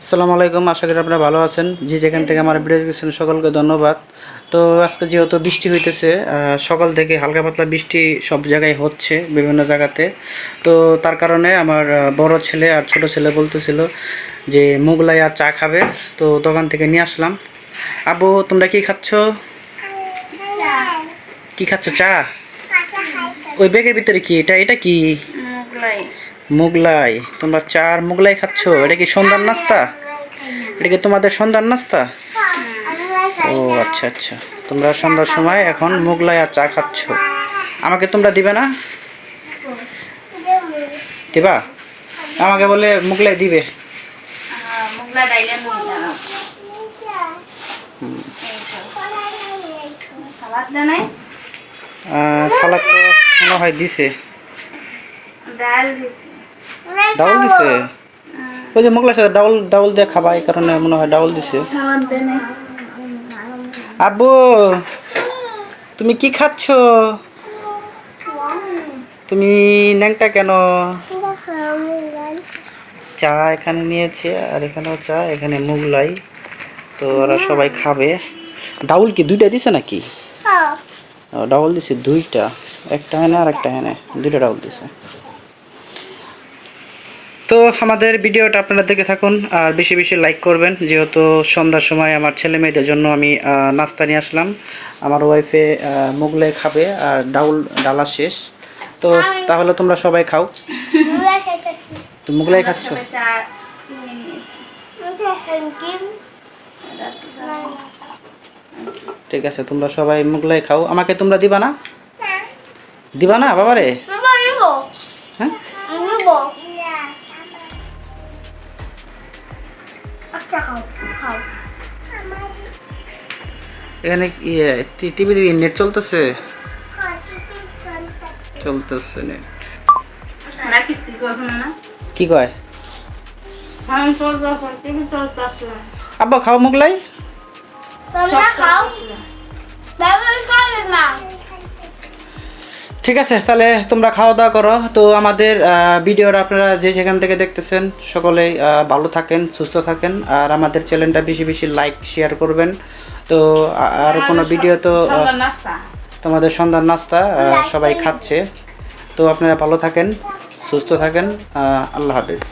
আসসালামু আলাইকুম আশা করি আপনারা ভালো আছেন। যে যেখান থেকে আমার ভিডিও দেখছেন সকলকে ধন্যবাদ। তো আজকে যেহেতু বৃষ্টি হইতেছে সকাল থেকে হালকা পাতলা বৃষ্টি সব জায়গায় হচ্ছে বিভিন্ন জায়গাতে। তো তার কারণে আমার বড় ছেলে আর ছোট ছেলে বলতেছিল যে মুগলাই আর চা খাবে। তো দোকান থেকে নিয়ে আসলাম। আবু তোমরা কি খাচ্ছ? কি খাচ্ছ? চা? ওই ব্যাগের ভিতরে কি? এটা এটা কি? মোগলাই। মুগলাই, তোমরা চা আর মুগলাই খাচ্ছ? এটা কি সন্ধ্যার নাস্তা? এটা কি তোমাদের সন্ধ্যার নাস্তা? ও আচ্ছা আচ্ছা। তোমরা সন্ধ্যার সময় এখন মুগলাই আর চা খাচ্ছ। আমাকে তোমরা দিবে না? দিবা? আমাকে বলে মুগলাই দিবে। সালাদ তো মনে হয় দিছে। ডাল দিছি। ডাবল দিছে? ওই যে মুগলাই সাথে ডাবল ডাবল দিয়ে খাবা এই কারণে মনে হয় ডাবল দিছে। আব্বু তুমি কি খাচ্ছ? তুমি ন্যাংটা কেন? চা এখানে নিয়েছে আর এখানেও চা এখানে মুগলাই। তো ওরা সবাই খাবে। ডাউল কি দুইটা দিছে নাকি? ডাউল দিছে দুইটা। একটা হেনে আর একটা হেনে দুইটা ডাউল দিছে। তো আমাদের ভিডিওটা আপনারা দেখে থাকুন আর বেশি বেশি লাইক করবেন। যেহেতু সন্ধ্যার সময় আমার ছেলে মেয়েদের জন্য আমি নাস্তা নিয়ে আসলাম। আমার ওয়াইফে মুগলাই খাবে আর ডাউল ডালা শেষ। তো তাহলে তোমরা সবাই খাও। তো মুগলাই খাচ্ছ? চা। ঠিক আছে তোমরা সবাই মুগলাই খাও। আমাকে তোমরা দিবা না? দিবা না বাবারে? হ্যাঁ? এখানে ইয়ে টিভিতে নেট চলতেছে? চলতেছে। নেট। না? কি কয়? আব্বা চলতেছে মুগলাই আব্বা খাও মুগলাই? ঠিক আছে তাহলে তোমরা খাওয়া দাওয়া করো। তো আমাদের ভিডিওর আপনারা যে যেখান থেকে দেখতেছেন সকলেই ভালো থাকেন সুস্থ থাকেন। আর আমাদের চ্যানেলটা বেশি বেশি লাইক শেয়ার করবেন। তো আর কোনো ভিডিও তো তোমাদের সন্ধ্যার নাস্তা সবাই খাচ্ছে। তো আপনারা ভালো থাকেন সুস্থ থাকেন আল্লাহ হাফেজ।